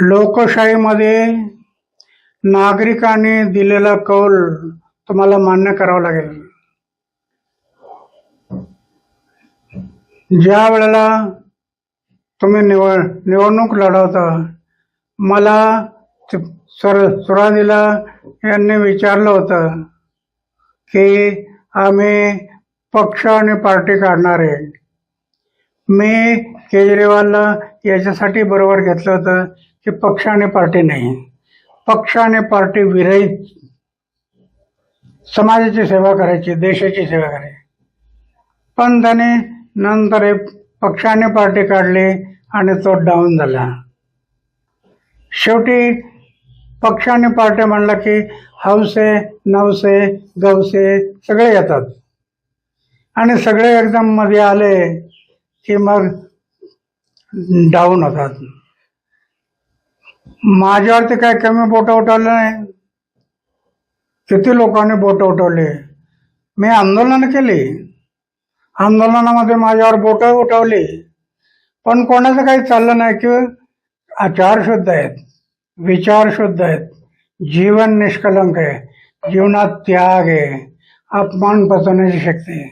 लोकशाहीमध्ये नागरिकांनी दिलेला कौल तुम्हाला मान्य करावा लागेल. ज्या वेळेला तुम्ही निवड निवडणूक लढवता मला सर सुर यांनी विचारलं होतं की आम्ही पक्ष आणि पार्टी काढणार आहे. मी केजरीवालला याच्यासाठी बरोबर घेतलं होतं. की पक्ष आणि पार्टी नाही. पक्ष आणि पार्टी विरहित समाजाची सेवा करायची देशाची सेवा करायची. पण त्याने नंतर एक पक्ष आणि पार्टी काढली आणि तो डाऊन झाला. शेवटी पक्ष आणि पार्टी म्हणलं की हौसे नवसे गवसे सगळे येतात. आणि सगळे एकदम मध्ये आले की मग डाऊन होतात. माझ्यावरती काय कमी बोटं उठवलं नाही? किती लोकांनी बोटं उठवले? मी आंदोलन केली. आंदोलनामध्ये माझ्यावर बोटं उठवली. पण कोणाचं काही चाललं नाही की आचार शुद्ध आहेत विचार शुद्ध आहेत जीवन निष्कलंक आहे जीवनात त्याग आहे अपमान पचवण्याची शक्ती आहे.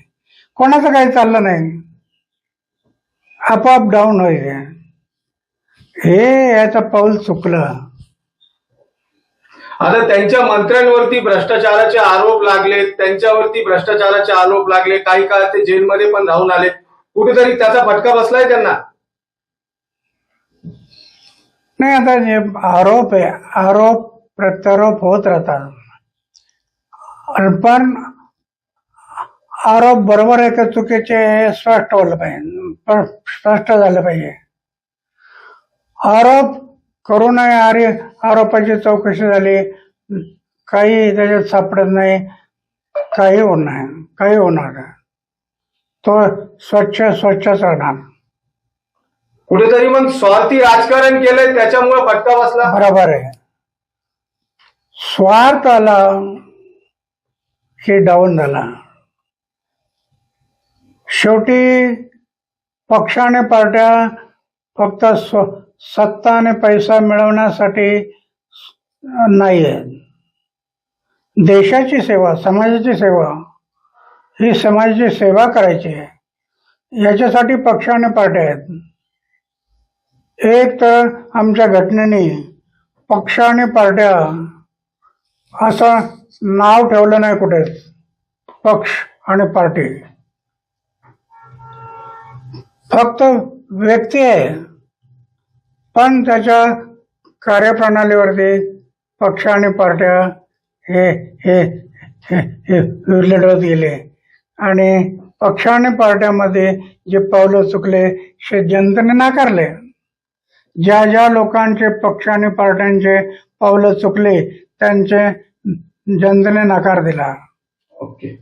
कोणाचं काही चाललं नाही. आपोआप डाऊन व्हायचे हे याचं पाऊल चुकलं. आता त्यांच्या मंत्र्यांवरती भ्रष्टाचाराचे आरोप लागले त्यांच्यावरती भ्रष्टाचाराचे आरोप लागले काही काळ ते जेलमध्ये पण राहून आले. कुठेतरी त्याचा फटका बसलाय त्यांना. नाही आता जे आरोप आहे आरोप प्रत्यारोप होत राहतात. पण आरोप बरोबर आहे का चुकीचे हे स्पष्ट होलं पाहिजे स्पष्ट झालं पाहिजे. आरोप करू नये अरे आरोपाची चौकशी झाली. काही त्याच्यात सापडत नाही. काही होणार नाही. काही होणार नाही. तो स्वच्छ स्वच्छच राहणार. कुठेतरी मग स्वार्थी राजकारण केलंय त्याच्यामुळे फटका बसला. बरोबर आहे. स्वार्थ आला की डाऊन झाला. शेवटी पक्ष आणि पार्ट्या फक्त स्व सत्ता आणि पैसा मिळवण्यासाठी नाही देशाची सेवा समाजाची सेवा ही समाजाची सेवा करायची आहे. याच्यासाठी पक्ष आणि पार्ट्या आहेत. एक तर आमच्या घटनेने पक्ष आणि पार्ट्या असं नाव ठेवलं नाही कुठे. पक्ष आणि पार्टी. फक्त व्यक्ती आहे. पण त्याच्या कार्यप्रणालीवरती पक्ष आणि पार्ट्या हे हे हे लढवत गेले. आणि पक्ष आणि पार्ट्यामध्ये जे पावलं चुकले ते जनतेने नाकारले. ज्या ज्या लोकांचे पक्ष आणि पार्ट्यांचे पावलं चुकले त्यांचे जनतेने नकार दिला. ओके.